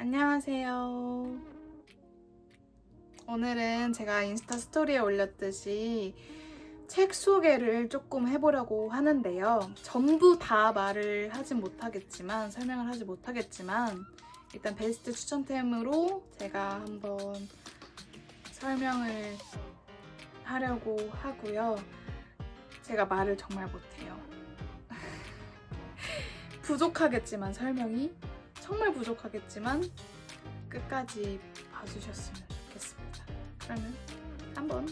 안녕하세요. 오늘은 제가 인스타 스토리에 올렸듯이 책 소개를 조금 해보려고 하는데요. 전부 다 말을 하진 못하겠지만, 설명을 하지 못하겠지만, 일단 베스트 추천템으로 제가 한번 설명을 하려고 하고요. 제가 말을 정말 못해요. 부족하겠지만 설명이 정말 부족하겠지만 끝까지 봐주셨으면 좋겠습니다. 그러면 한번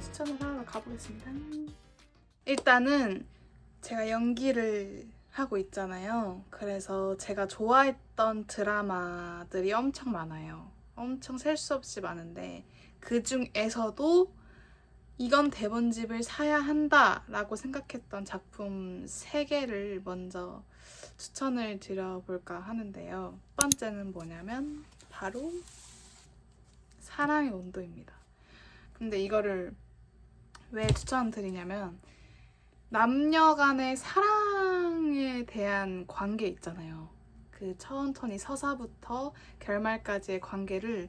추천을 하러 가보겠습니다. 일단은 제가 연기를 하고 있잖아요. 그래서 제가 좋아했던 드라마들이 엄청 많아요. 엄청 셀 수 없이 많은데 그 중에서도 이건 대본집을 사야 한다라고 생각했던 작품 3개를 먼저 추천을 드려볼까 하는데요. 첫 번째는 뭐냐면 바로 사랑의 온도입니다. 근데 이거를 왜 추천드리냐면 남녀 간의 사랑에 대한 관계 있잖아요. 그 천천히 서사부터 결말까지의 관계를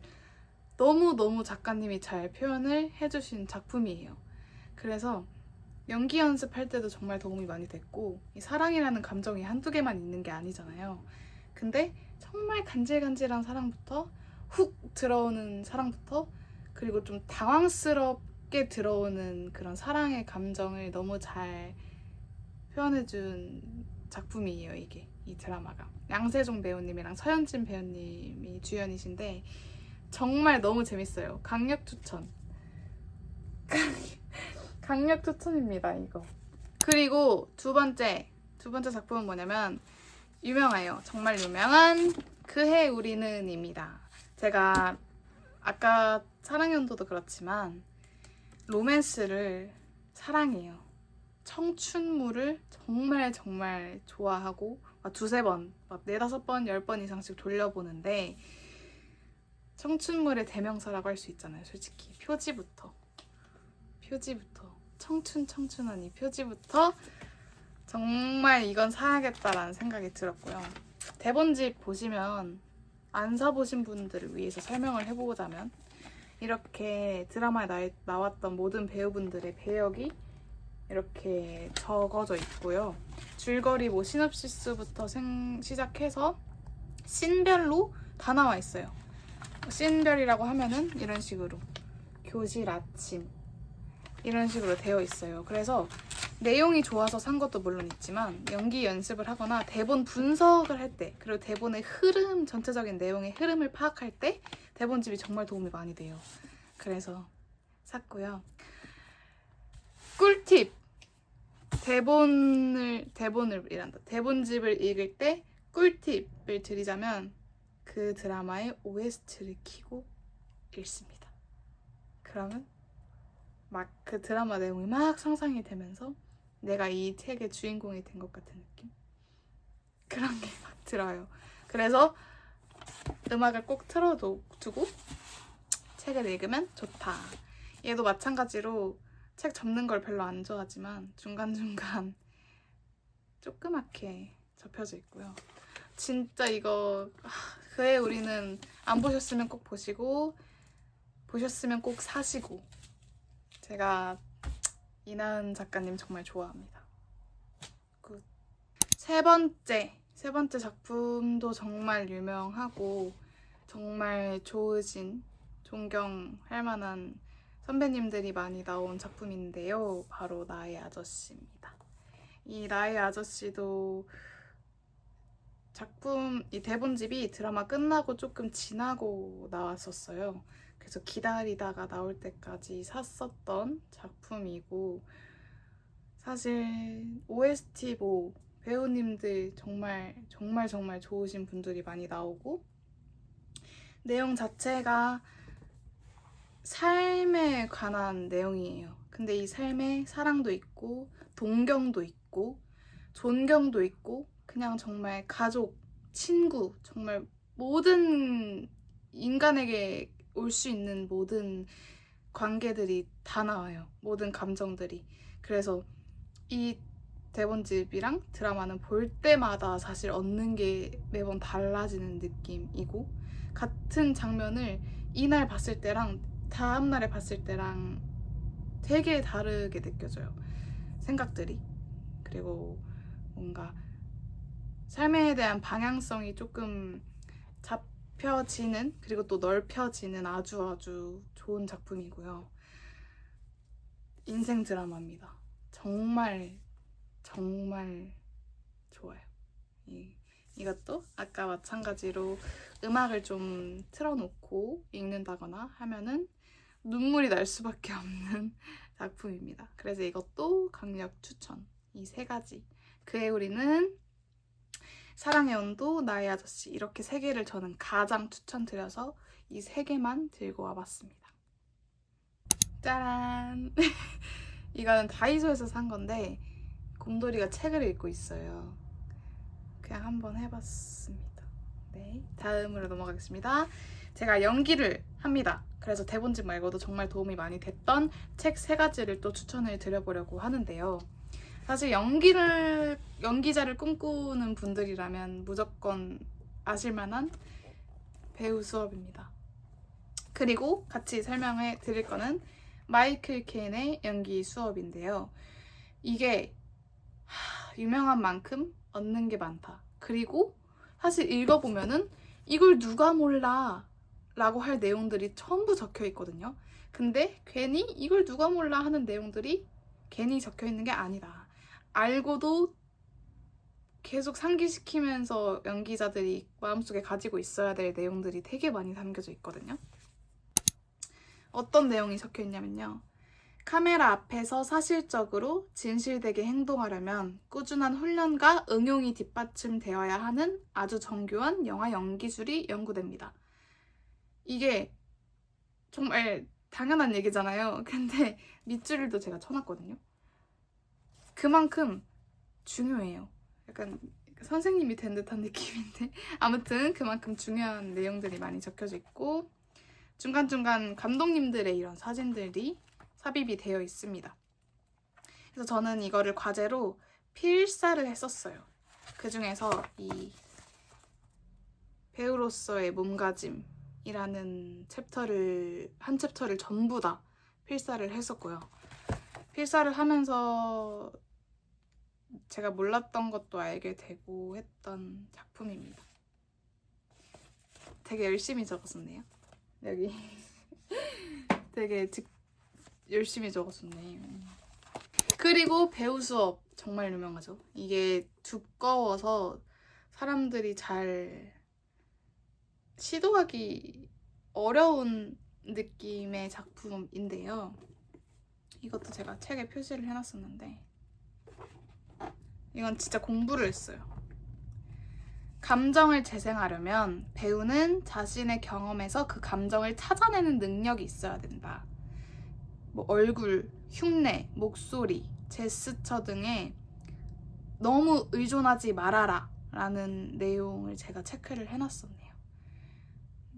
너무너무 작가님이 잘 표현을 해주신 작품이에요. 그래서 연기 연습할 때도 정말 도움이 많이 됐고, 이 사랑이라는 감정이 한두 개만 있는 게 아니잖아요. 근데 정말 간질간질한 사랑부터 훅 들어오는 사랑부터 그리고 좀 당황스럽게 들어오는 그런 사랑의 감정을 너무 잘 표현해준 작품이에요, 이게. 이 드라마가. 양세종 배우님이랑 서현진 배우님이 주연이신데, 정말 너무 재밌어요. 강력 추천. 강력 추천입니다, 이거. 그리고 두 번째, 두 번째 작품은 뭐냐면, 유명해요. 정말 유명한 그해 우리는입니다. 제가 아까 사랑연도도 그렇지만, 로맨스를 사랑해요. 청춘물을 정말 정말 좋아하고, 막 두세 번, 막 네다섯 번, 열 번 이상씩 돌려보는데, 청춘물의 대명사라고 할 수 있잖아요, 솔직히. 표지부터. 표지부터. 청춘, 청춘한 이 표지부터 정말 이건 사야겠다라는 생각이 들었고요. 대본집 보시면 안 사보신 분들을 위해서 설명을 해보자면 이렇게 드라마에 나, 나왔던 모든 배우분들의 배역이 이렇게 적어져 있고요. 줄거리 뭐 시놉시스부터 생, 시작해서 씬별로 다 나와 있어요. 씬별이라고 하면은 이런 식으로 교실 아침 이런 식으로 되어 있어요. 그래서 내용이 좋아서 산 것도 물론 있지만 연기 연습을 하거나 대본 분석을 할 때 그리고 대본의 흐름 전체적인 내용의 흐름을 파악할 때 대본집이 정말 도움이 많이 돼요. 그래서 샀고요. 꿀팁 대본을 대본을 이란다. 대본집을 읽을 때 꿀팁을 드리자면 그 드라마의 OST를 키고 읽습니다. 그러면 막 그 드라마 내용이 막 상상이 되면서 내가 이 책의 주인공이 된 것 같은 느낌? 그런 게 막 들어요. 그래서 음악을 꼭 틀어두고 책을 읽으면 좋다. 얘도 마찬가지로 책 접는 걸 별로 안 좋아하지만 중간중간 조그맣게 접혀져 있고요. 진짜 이거 하, 그에 우리는 안 보셨으면 꼭 보시고 보셨으면 꼭 사시고 제가 이나은 작가님 정말 좋아합니다. 굿. 세 번째 세 번째 작품도 정말 유명하고 정말 좋으신 존경할 만한 선배님들이 많이 나온 작품인데요. 바로 나의 아저씨입니다. 이 나의 아저씨도 작품 이 대본집이 드라마 끝나고 조금 지나고 나왔었어요. 그래서 기다리다가 나올 때까지 샀었던 작품이고 사실 OST 뭐 배우님들 정말 정말 정말 좋으신 분들이 많이 나오고 내용 자체가 삶에 관한 내용이에요. 근데 이 삶에 사랑도 있고 동경도 있고 존경도 있고 그냥 정말 가족, 친구, 정말 모든 인간에게 올 수 있는 모든 관계들이 다 나와요. 모든 감정들이. 그래서 이 대본집이랑 드라마는 볼 때마다 사실 얻는 게 매번 달라지는 느낌이고 같은 장면을 이날 봤을 때랑 다음 날에 봤을 때랑 되게 다르게 느껴져요. 생각들이 그리고 뭔가 삶에 대한 방향성이 조금 잡혀지는 그리고 또 넓혀지는 아주 아주 좋은 작품이고요. 인생 드라마입니다. 정말 정말 좋아요. 이, 이것도 아까 마찬가지로 음악을 좀 틀어놓고 읽는다거나 하면은 눈물이 날 수밖에 없는 작품입니다. 그래서 이것도 강력 추천. 이 세 가지. 그의 우리는 사랑의 온도, 나의 아저씨 이렇게 세 개를 저는 가장 추천드려서 이 세 개만 들고 와봤습니다. 짜란! 이거는 다이소에서 산 건데 곰돌이가 책을 읽고 있어요. 그냥 한번 해봤습니다. 네, 다음으로 넘어가겠습니다. 제가 연기를 합니다. 그래서 대본집 말고도 정말 도움이 많이 됐던 책 세 가지를 또 추천을 드려보려고 하는데요. 사실 연기를 연기자를 꿈꾸는 분들이라면 무조건 아실만한 배우 수업입니다. 그리고 같이 설명해 드릴 거는 마이클 케인의 연기 수업인데요. 이게 하, 유명한 만큼 얻는 게 많다. 그리고 사실 읽어보면은 이걸 누가 몰라 라고 할 내용들이 전부 적혀 있거든요. 근데 괜히 이걸 누가 몰라 하는 내용들이 괜히 적혀 있는 게 아니다. 알고도 계속 상기시키면서 연기자들이 마음속에 가지고 있어야 될 내용들이 되게 많이 담겨져 있거든요. 어떤 내용이 적혀 있냐면요. 카메라 앞에서 사실적으로 진실되게 행동하려면 꾸준한 훈련과 응용이 뒷받침되어야 하는 아주 정교한 영화 연기술이 연구됩니다. 이게 정말 당연한 얘기잖아요. 근데 밑줄도 제가 쳐놨거든요. 그만큼 중요해요. 약간 선생님이 된 듯한 느낌인데 아무튼 그만큼 중요한 내용들이 많이 적혀져 있고 중간중간 감독님들의 이런 사진들이 삽입이 되어 있습니다. 그래서 저는 이거를 과제로 필사를 했었어요. 그 중에서 이 배우로서의 몸가짐이라는 챕터를 한 챕터를 전부 다 필사를 했었고요. 필사를 하면서 제가 몰랐던 것도 알게 되고 했던 작품입니다. 되게 열심히 적었었네요. 여기 되게 직, 열심히 적었었네. 그리고 배우 수업 정말 유명하죠. 이게 두꺼워서 사람들이 잘 시도하기 어려운 느낌의 작품인데요. 이것도 제가 책에 표시를 해놨었는데 이건 진짜 공부를 했어요. 감정을 재생하려면 배우는 자신의 경험에서 그 감정을 찾아내는 능력이 있어야 된다. 뭐 얼굴, 흉내, 목소리, 제스처 등에 너무 의존하지 말아라 라는 내용을 제가 체크를 해놨었네요.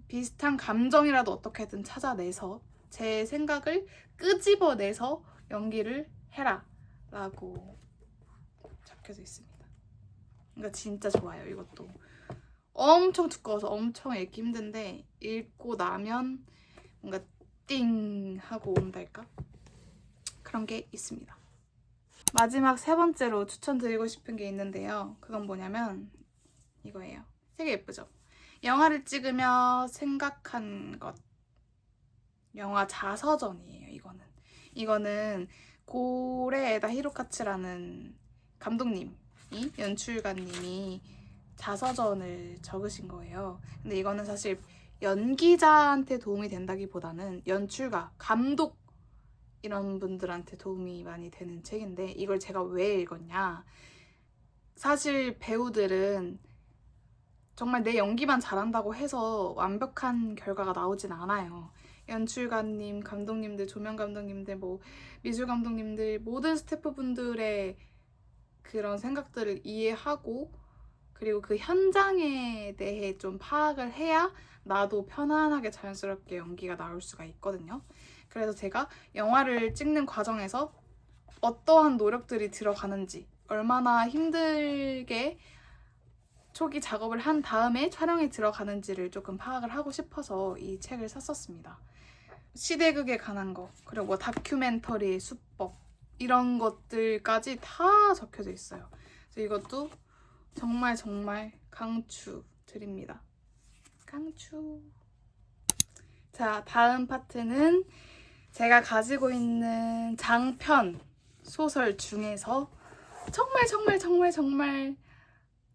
비슷한 감정이라도 어떻게든 찾아내서 제 생각을 끄집어내서 연기를 해라 라고 적혀져 있습니다. 그러니까 진짜 좋아요 이것도. 엄청 두꺼워서 엄청 읽기 힘든데 읽고 나면 뭔가 띵 하고 온달까? 그런 게 있습니다. 마지막 세 번째로 추천드리고 싶은 게 있는데요. 그건 뭐냐면 이거예요. 되게 예쁘죠? 영화를 찍으며 생각한 것. 영화 자서전이에요, 이거는. 이거는 고레에다 히로카츠라는 감독님 이, 연출가님이 자서전을 적으신 거예요. 근데 이거는 사실 연기자한테 도움이 된다기보다는 연출가, 감독 이런 분들한테 도움이 많이 되는 책인데 이걸 제가 왜 읽었냐? 사실 배우들은 정말 내 연기만 잘한다고 해서 완벽한 결과가 나오진 않아요. 연출가님, 감독님들, 조명 감독님들, 뭐 미술 감독님들 모든 스태프분들의 그런 생각들을 이해하고 그리고 그 현장에 대해 좀 파악을 해야 나도 편안하게 자연스럽게 연기가 나올 수가 있거든요. 그래서 제가 영화를 찍는 과정에서 어떠한 노력들이 들어가는지 얼마나 힘들게 초기 작업을 한 다음에 촬영에 들어가는지를 조금 파악을 하고 싶어서 이 책을 샀었습니다. 시대극에 관한 거, 그리고 뭐 다큐멘터리의 수법, 이런 것들까지 다 적혀져 있어요. 그래서 이것도 정말 정말 강추 드립니다. 강추. 자, 다음 파트는 제가 가지고 있는 장편 소설 중에서 정말 정말 정말 정말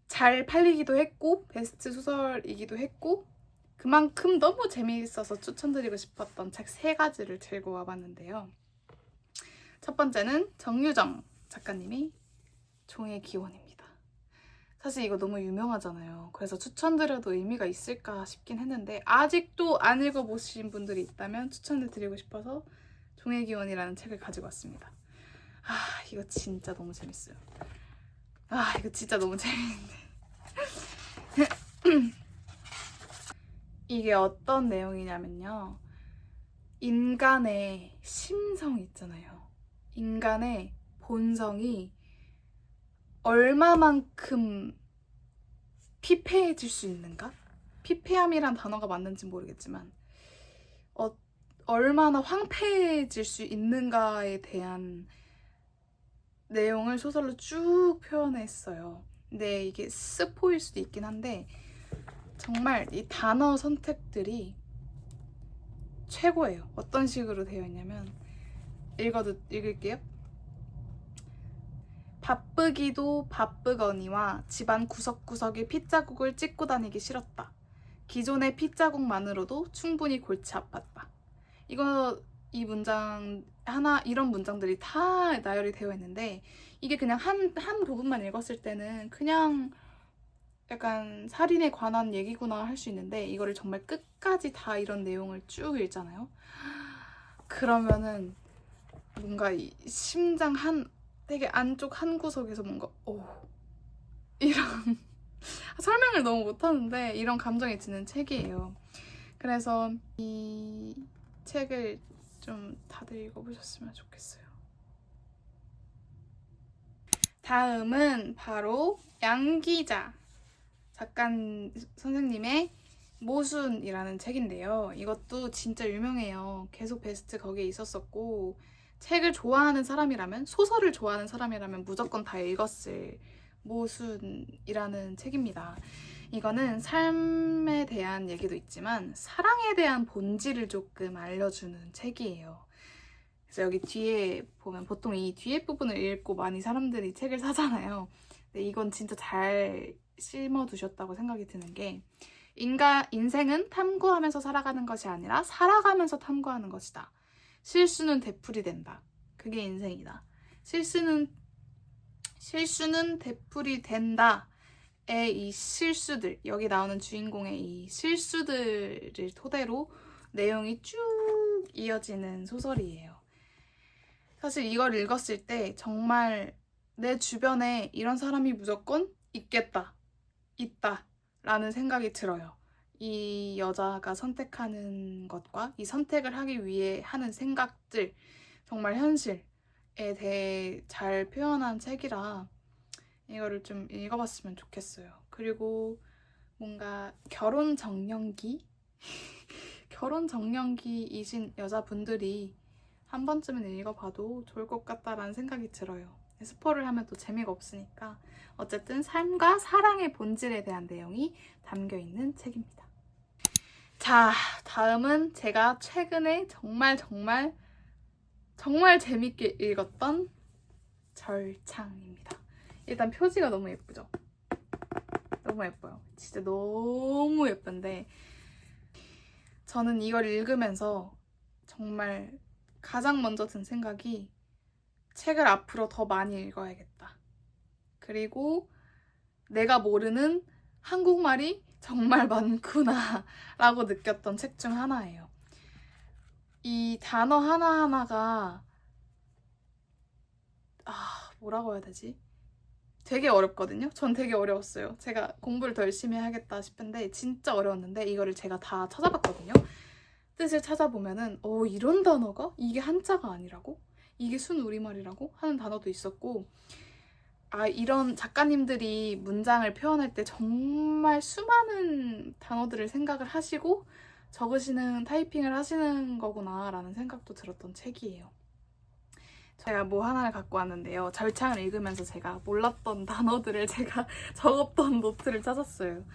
잘 팔리기도 했고 베스트 소설이기도 했고 그만큼 너무 재미있어서 추천드리고 싶었던 책 세 가지를 들고 와봤는데요. 첫 번째는 정유정 작가님이 종의 기원입니다. 사실 이거 너무 유명하잖아요. 그래서 추천드려도 의미가 있을까 싶긴 했는데 아직도 안 읽어보신 분들이 있다면 추천을 드리고 싶어서 종의 기원이라는 책을 가지고 왔습니다. 아 이거 진짜 너무 재밌어요. 아 이거 진짜 너무 재밌는데 이게 어떤 내용이냐면요. 인간의 심성 있잖아요. 인간의 본성이 얼마만큼 피폐해질 수 있는가? 피폐함이란 단어가 맞는지 모르겠지만 어, 얼마나 황폐해질 수 있는가에 대한 내용을 소설로 쭉 표현했어요. 근데 이게 스포일 수도 있긴 한데 정말 이 단어 선택들이 최고예요. 어떤 식으로 되어 있냐면 읽어도 읽을게요. 바쁘기도 바쁘거니와 집안 구석구석에 핏자국을 찍고 다니기 싫었다. 기존의 핏자국만으로도 충분히 골치 아팠다. 이거 이 문장 하나 이런 문장들이 다 나열이 되어 있는데 이게 그냥 한 한 부분만 읽었을 때는 그냥 약간 살인에 관한 얘기구나 할 수 있는데 이거를 정말 끝까지 다 이런 내용을 쭉 읽잖아요. 그러면은 뭔가 이 심장 한 되게 안쪽 한 구석에서 뭔가 오 이런 설명을 너무 못하는데 이런 감정이 드는 책이에요. 그래서 이 책을 좀 다들 읽어보셨으면 좋겠어요. 다음은 바로 양기자 작가 선생님의 모순이라는 책인데요. 이것도 진짜 유명해요. 계속 베스트 거기에 있었었고 책을 좋아하는 사람이라면 소설을 좋아하는 사람이라면 무조건 다 읽었을 모순이라는 책입니다. 이거는 삶에 대한 얘기도 있지만 사랑에 대한 본질을 조금 알려주는 책이에요. 그래서 여기 뒤에 보면 보통 이 뒤에 부분을 읽고 많이 사람들이 책을 사잖아요. 근데 이건 진짜 잘 심어 두셨다고 생각이 드는 게 인가 인생은 탐구하면서 살아가는 것이 아니라 살아가면서 탐구하는 것이다. 실수는 되풀이 된다. 그게 인생이다. 실수는 실수는 되풀이 된다. 이 실수들 여기 나오는 주인공의 이 실수들을 토대로 내용이 쭉 이어지는 소설이에요. 사실 이걸 읽었을 때 정말 내 주변에 이런 사람이 무조건 있겠다, 있다 라는 생각이 들어요. 이 여자가 선택하는 것과 이 선택을 하기 위해 하는 생각들, 정말 현실에 대해 잘 표현한 책이라 이거를 좀 읽어봤으면 좋겠어요. 그리고 뭔가 결혼 정년기? 결혼 정년기이신 여자분들이 한 번쯤은 읽어봐도 좋을 것 같다라는 생각이 들어요. 스포를 하면 또 재미가 없으니까 어쨌든 삶과 사랑의 본질에 대한 내용이 담겨 있는 책입니다. 자, 다음은 제가 최근에 정말 정말 정말 재밌게 읽었던 절창입니다. 일단 표지가 너무 예쁘죠? 너무 예뻐요. 진짜 너무 예쁜데 저는 이걸 읽으면서 정말 가장 먼저 든 생각이 책을 앞으로 더 많이 읽어야겠다. 그리고 내가 모르는 한국말이 정말 많구나 라고 느꼈던 책 중 하나예요. 이 단어 하나하나가 아 뭐라고 해야 되지? 되게 어렵거든요. 전 되게 어려웠어요. 제가 공부를 더 열심히 해야겠다 싶은데 진짜 어려웠는데 이거를 제가 다 찾아봤거든요. 뜻을 찾아보면은 어 이런 단어가 이게 한자가 아니라고 이게 순 우리말이라고 하는 단어도 있었고 아, 이런 작가님들이 문장을 표현할 때 정말 수많은 단어들을 생각을 하시고 적으시는 타이핑을 하시는 거구나라는 생각도 들었던 책이에요. 제가 뭐 하나를 갖고 왔는데요. 절창을 읽으면서 제가 몰랐던 단어들을 제가 적었던 노트를 찾았어요.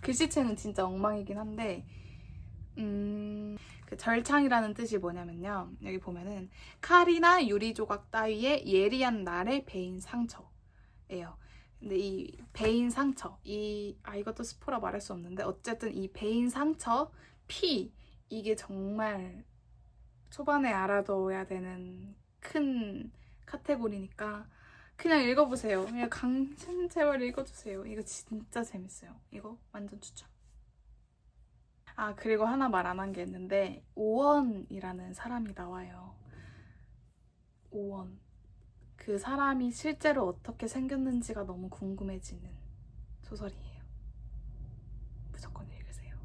글씨체는 진짜 엉망이긴 한데, 음, 그 절창이라는 뜻이 뭐냐면요. 여기 보면은 칼이나 유리 조각 따위의 예리한 날의 베인 상처 예요. 근데 이 베인 상처, 이, 아, 이것도 스포라 말할 수 없는데, 어쨌든 이 베인 상처, 피, 이게 정말 초반에 알아둬야 되는 큰 카테고리니까 그냥 읽어보세요. 그냥 강신 제발 읽어주세요. 이거 진짜 재밌어요. 이거 완전 추천. 아 그리고 하나 말 안 한 게 있는데 오원이라는 사람이 나와요. 오원. 그 사람이 실제로 어떻게 생겼는지가 너무 궁금해지는 소설이에요. 무조건 읽으세요.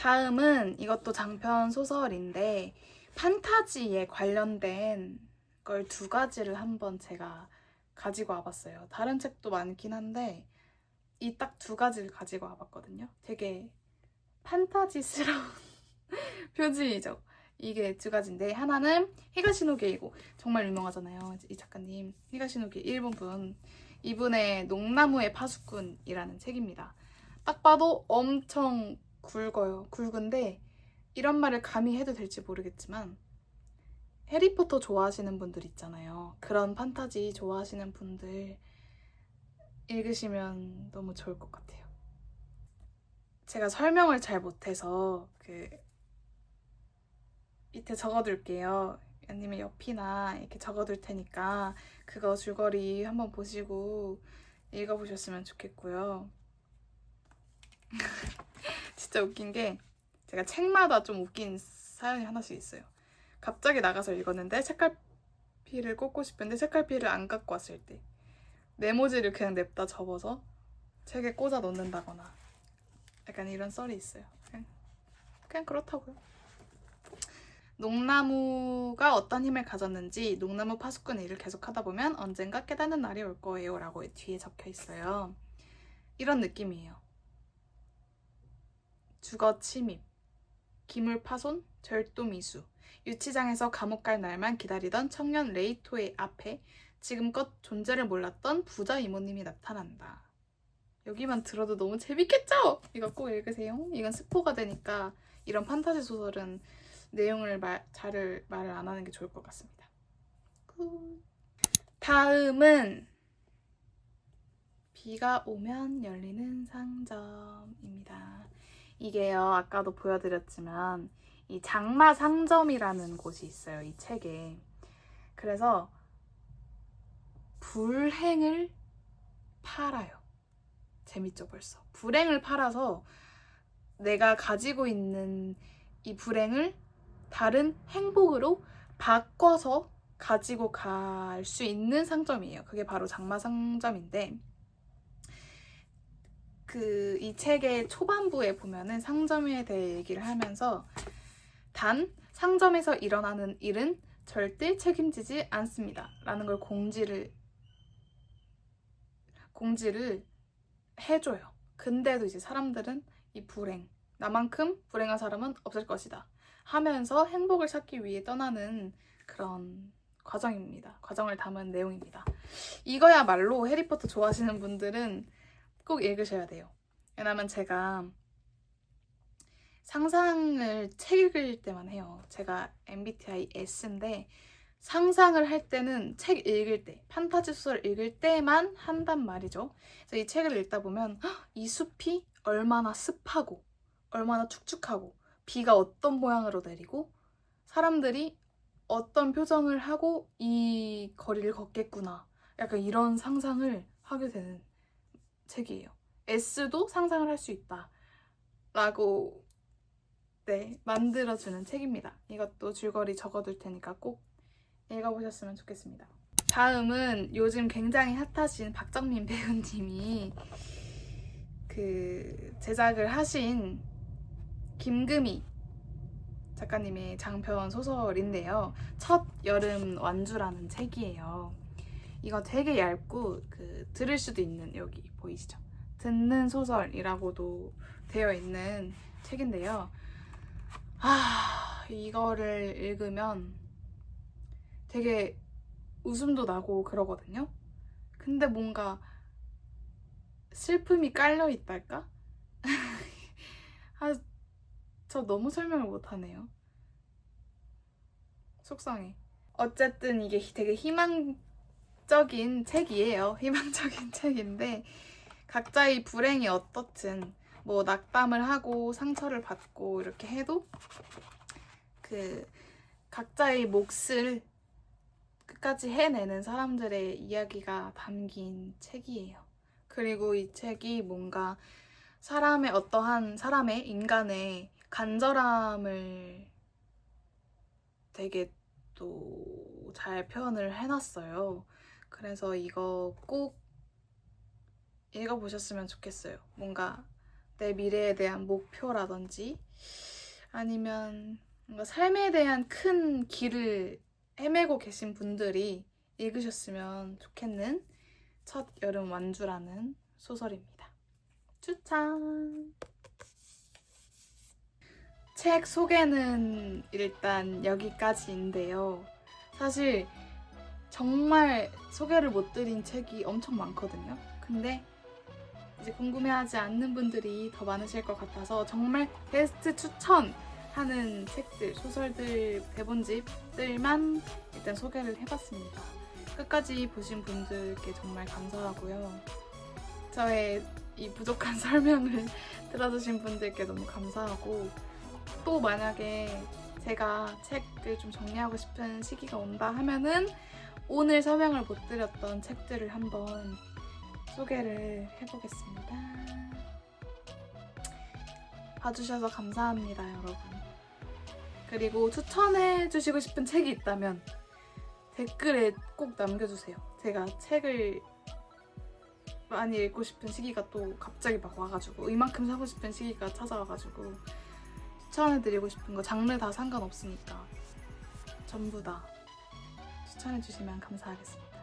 다음은 이것도 장편 소설인데 판타지에 관련된 걸 두 가지를 한번 제가 가지고 와봤어요. 다른 책도 많긴 한데 이 딱 두 가지를 가지고 와봤거든요. 되게 판타지스러운 표지이죠. 이게 두 가지인데 하나는 히가시노게이고 정말 유명하잖아요. 이 작가님 히가시노게 일본 분 이분의 농나무의 파수꾼이라는 책입니다. 딱 봐도 엄청 굵어요. 굵은데 이런 말을 감히 해도 될지 모르겠지만 해리포터 좋아하시는 분들 있잖아요. 그런 판타지 좋아하시는 분들 읽으시면 너무 좋을 것 같아요. 제가 설명을 잘 못해서 그 밑에 적어둘게요. 아니면 옆이나 이렇게 적어둘 테니까 그거 줄거리 한번 보시고 읽어보셨으면 좋겠고요. 진짜 웃긴 게 제가 책마다 좀 웃긴 사연이 하나씩 있어요. 갑자기 나가서 읽었는데 책갈피를 꽂고 싶은데 책갈피를 안 갖고 왔을 때 메모지를 그냥 냅다 접어서 책에 꽂아 놓는다거나 약간 이런 썰이 있어요. 그냥, 그냥 그렇다고요. 농나무가 어떤 힘을 가졌는지 농나무 파수꾼 일을 계속하다 보면 언젠가 깨닫는 날이 올 거예요 라고 뒤에 적혀 있어요. 이런 느낌이에요. 주거 침입, 기물 파손, 절도 미수, 유치장에서 감옥 갈 날만 기다리던 청년 레이토의 앞에 지금껏 존재를 몰랐던 부자 이모님이 나타난다. 여기만 들어도 너무 재밌겠죠? 이거 꼭 읽으세요. 이건 스포가 되니까 이런 판타지 소설은 내용을 말, 잘 말을 안 하는 게 좋을 것 같습니다. 굿. 다음은 비가 오면 열리는 상점입니다. 이게요, 아까도 보여드렸지만, 이 장마 상점이라는 곳이 있어요, 이 책에. 그래서, 불행을 팔아요. 재밌죠, 벌써. 불행을 팔아서 내가 가지고 있는 이 불행을 다른 행복으로 바꿔서 가지고 갈 수 있는 상점이에요. 그게 바로 장마 상점인데, 그 이 책의 초반부에 보면은 상점에 대해 얘기를 하면서 단 상점에서 일어나는 일은 절대 책임지지 않습니다. 라는 걸 공지를 공지를 해줘요. 근데도 이제 사람들은 이 불행 나만큼 불행한 사람은 없을 것이다. 하면서 행복을 찾기 위해 떠나는 그런 과정입니다. 과정을 담은 내용입니다. 이거야말로 해리포터 좋아하시는 분들은 꼭 읽으셔야 돼요. 왜냐면 제가 상상을 책 읽을 때만 해요. 제가 MBTI S인데 상상을 할 때는 책 읽을 때, 판타지 소설 읽을 때만 한단 말이죠. 그래서 이 책을 읽다 보면 헉, 이 숲이 얼마나 습하고 얼마나 축축하고 비가 어떤 모양으로 내리고 사람들이 어떤 표정을 하고 이 거리를 걷겠구나. 약간 이런 상상을 하게 되는 책이에요. S도 상상을 할 수 있다. 라고 네, 만들어주는 책입니다. 이것도 줄거리 적어둘 테니까 꼭 읽어보셨으면 좋겠습니다. 다음은 요즘 굉장히 핫하신 박정민 배우님이 그 제작을 하신 김금희 작가님의 장편 소설인데요. 첫 여름 완주라는 책이에요. 이거 되게 얇고 그 들을 수도 있는 여기 보이시죠? 듣는 소설이라고도 되어 있는 책인데요. 아 이거를 읽으면 되게 웃음도 나고 그러거든요. 근데 뭔가 슬픔이 깔려 있달까? 아, 저 너무 설명을 못하네요. 속상해. 어쨌든 이게 되게 희망적인 책이에요. 희망적인 책인데 각자의 불행이 어떻든 뭐 낙담을 하고 상처를 받고 이렇게 해도 그 각자의 몫을 끝까지 해내는 사람들의 이야기가 담긴 책이에요. 그리고 이 책이 뭔가 사람의 어떠한 사람의 인간의 간절함을 되게 또 잘 표현을 해놨어요. 그래서 이거 꼭 읽어보셨으면 좋겠어요. 뭔가 내 미래에 대한 목표라든지 아니면 뭔가 삶에 대한 큰 길을 헤매고 계신 분들이 읽으셨으면 좋겠는 첫 여름 완주라는 소설입니다. 추천! 책 소개는 일단 여기까지인데요. 사실 정말 소개를 못 드린 책이 엄청 많거든요. 근데 이제 궁금해하지 않는 분들이 더 많으실 것 같아서 정말 베스트 추천하는 책들, 소설들, 대본집들만 일단 소개를 해봤습니다. 끝까지 보신 분들께 정말 감사하고요. 저의 이 부족한 설명을 들어주신 분들께 너무 감사하고 또 만약에 제가 책을 좀 정리하고 싶은 시기가 온다 하면은 오늘 설명을 못 드렸던 책들을 한번 소개를 해보겠습니다. 봐주셔서 감사합니다, 여러분. 그리고 추천해주시고 싶은 책이 있다면 댓글에 꼭 남겨주세요. 제가 책을 많이 읽고 싶은 시기가 또 갑자기 막 와가지고 이만큼 사고 싶은 시기가 찾아와가지고 추천해드리고 싶은 거 장르 다 상관없으니까 전부 다 추천해주시면 감사하겠습니다.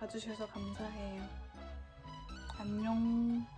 봐주셔서 감사해요. 안녕.